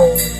home.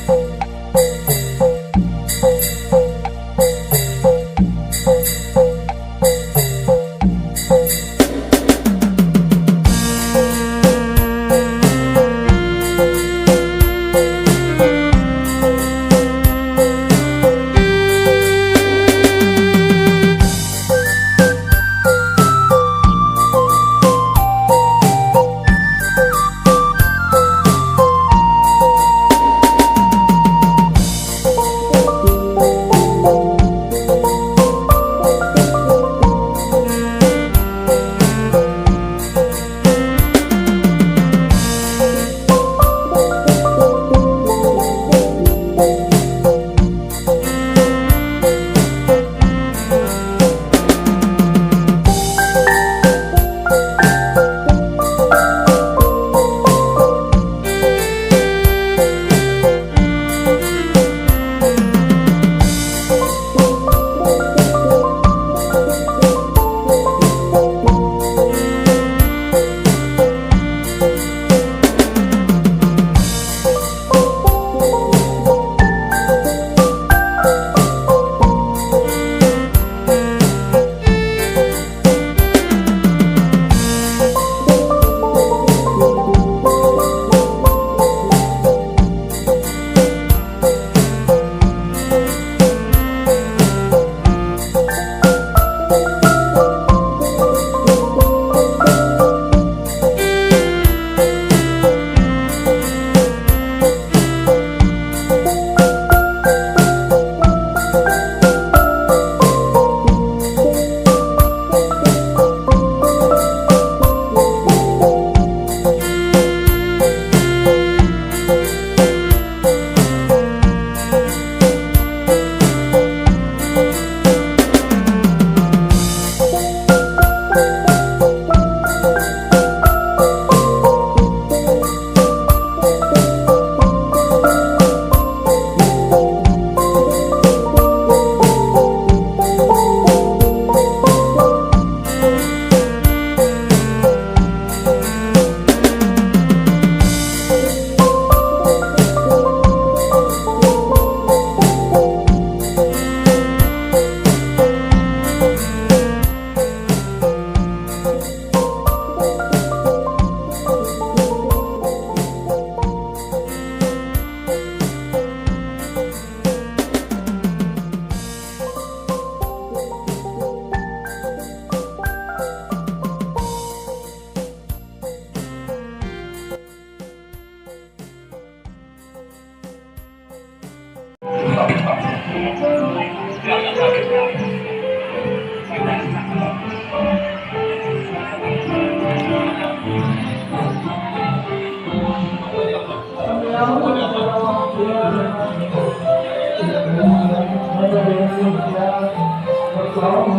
I'm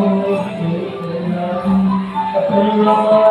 you.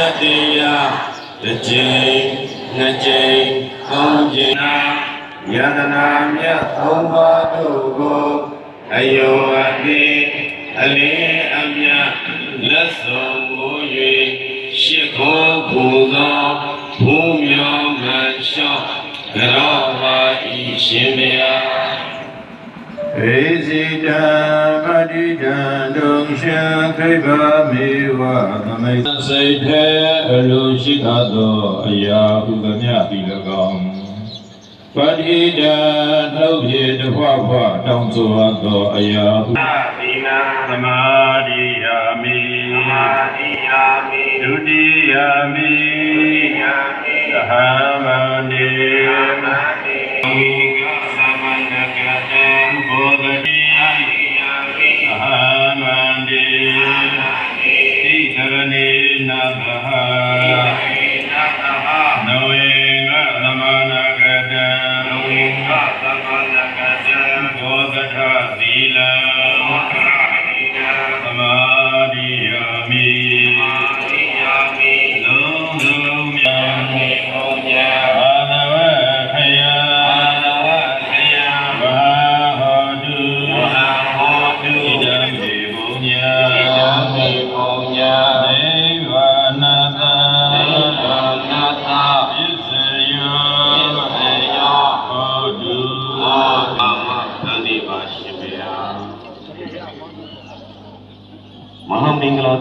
တတိယတစ်ကြိမ်နှစ်ကြိမ်သုံးကြိမ်နာယတနာမြတ်သုံးပါးတို့ကိုအယောအတိအလင်းအမြတ်လက်ဆောင်ကို၍ရှ िख ိုးပူသောဘုံမြောင်မှန်လျှောက်ကြောပါဤရှင်မြတ်ဧစီတံပ တိတံဒုံရှံခိဗာမေဝသမိတ်စိတ်ထဲအလိုရှိအပ်သောအရာဟုသမျှသည်၎င်းပတိတံနှုတ်ဖြင့်တဖွာဖွာတောင်းဆိုအပ်သောအရာဟုအာသီနာသမာဓိယာမိသမာဓိယာမိဒုတိယမိယာမိသဟမန္တိအာမတိမိကသ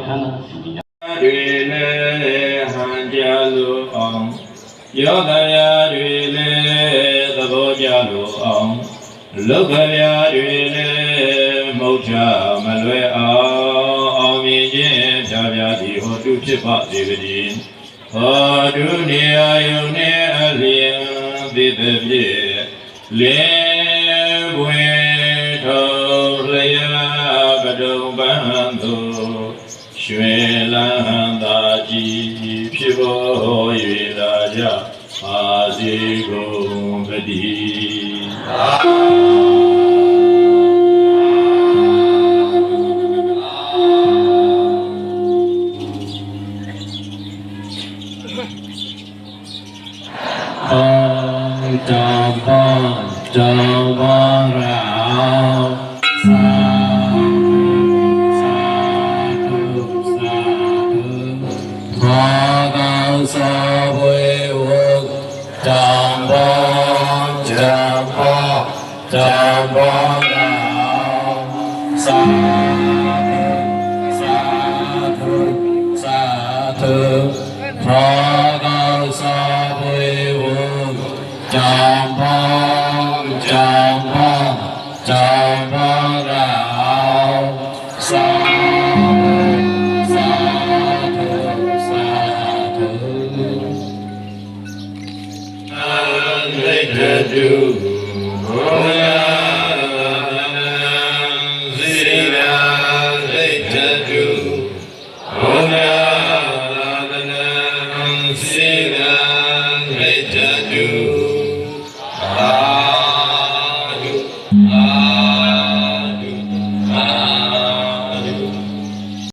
တွေလည်းဟန်ကြလို့အောင်ယောတရားတွေလည်းသဘောကြလို့အောင်လောကရာတွေလည်းမုတ်ချမလွယ်အောင်အောင်မြင်ခြင်းဖြာဖြာသည်ဟောတုဖြစ်ပါစေတည်းဟောတုနေအယုန်နဲ့အလျင်သိတဲ့ပြည့်လင်းပွင့်ထုံလျာကတုံပန်းသူ ရွှေလန်းသာကြည်ဖြစ်ပေါ်၍လာကြပါစေကုန်သတည်းအောင်တောင်ပေါ်တောင်ပေါ်ရာ cha bồ đạo sa sa thu sa thu tho cao sa quy vương cha bồ cha bồ cha